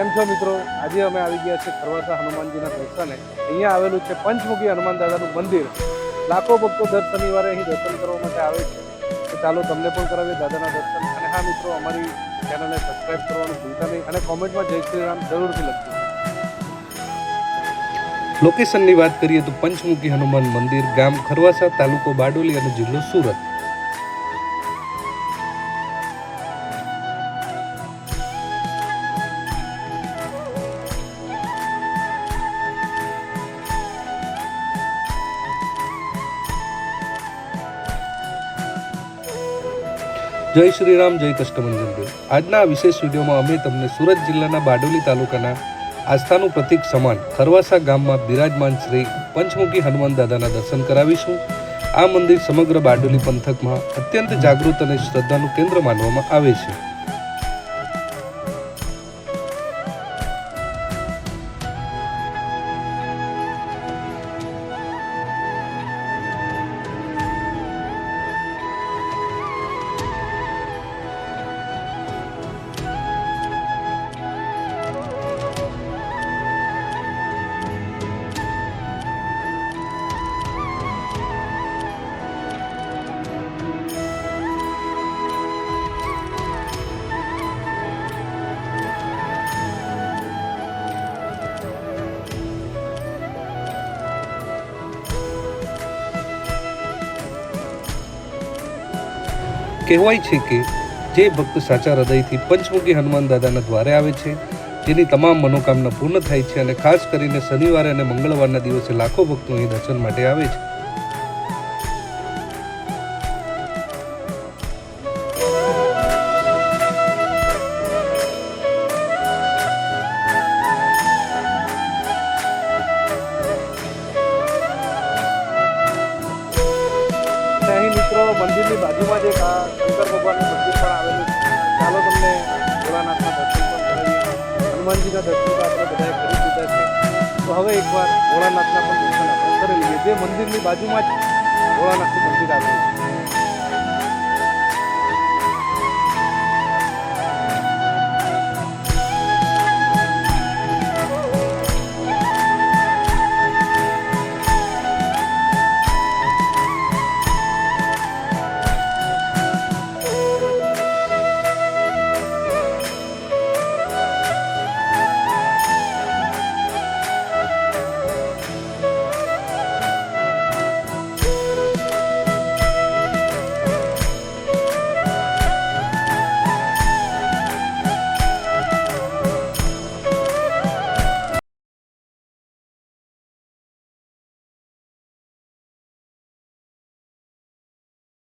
કેમ છો મિત્રો? આજે અમે આવી ગયા છીએ ખરવાસા હનુમાનજીના દર્શને. અહીંયા આવેલું છે પંચમુખી હનુમાન દાદાનું મંદિર. લાખો ભક્તો દર શનિવારે અહીં દર્શન કરવા માટે આવે છે. તો ચાલો તમને પણ કરાવીએ દાદાના દર્શન. અને હા મિત્રો, અમારી ચેનલને સબસ્ક્રાઈબ કરવાનું ભૂલતા નહીં. અને કોમેન્ટમાં જય શ્રી જરૂરથી લખજો. લોકેશનની વાત કરીએ તો પંચમુખી હનુમાન મંદિર ગામ ખરવાસા તાલુકો બારડોલી અને જિલ્લો સુરત. જય શ્રી રામ જય કષ્ટભંજન દેવ આજના વિશેષ વિડીયોમાં અમે તમને સુરત જિલ્લાના બારડોલી તાલુકાના આસ્થાનું પ્રતીક સમાન ખરવાસા ગામમાં બિરાજમાન શ્રી પંચમુખી હનુમાન દાદાના દર્શન કરાવીશું. આ મંદિર સમગ્ર બારડોલી પંથકમાં અત્યંત જાગૃત અને શ્રદ્ધાનું કેન્દ્ર માનવામાં આવે છે. કહેવાય છે કે જે ભક્ત સાચા હૃદયથી પંચમુખી હનુમાન દાદાના દ્વારે આવે છે તેની તમામ મનોકામના પૂર્ણ થાય છે અને ખાસ કરીને શનિવારે અને મંગળવારના દિવસે લાખો ભક્તો અહીં દર્શન માટે આવે છે. મંદિરની બાજુમાં જ એક આ શંકર ભગવાનનું મંદિર પણ આવેલું છે. ચાલો તમને ભોળાનાથના દર્શન પણ કરાવીએ. હનુમાનજીના દર્શન તો આપણે બધાએ કરી દીધા છે. તો હવે એકવાર ભોળાનાથના પણ દર્શન આપણે કરી લઈએ. જે મંદિરની બાજુમાં જ ભોળાનાથનું મંદિર આવેલું છે.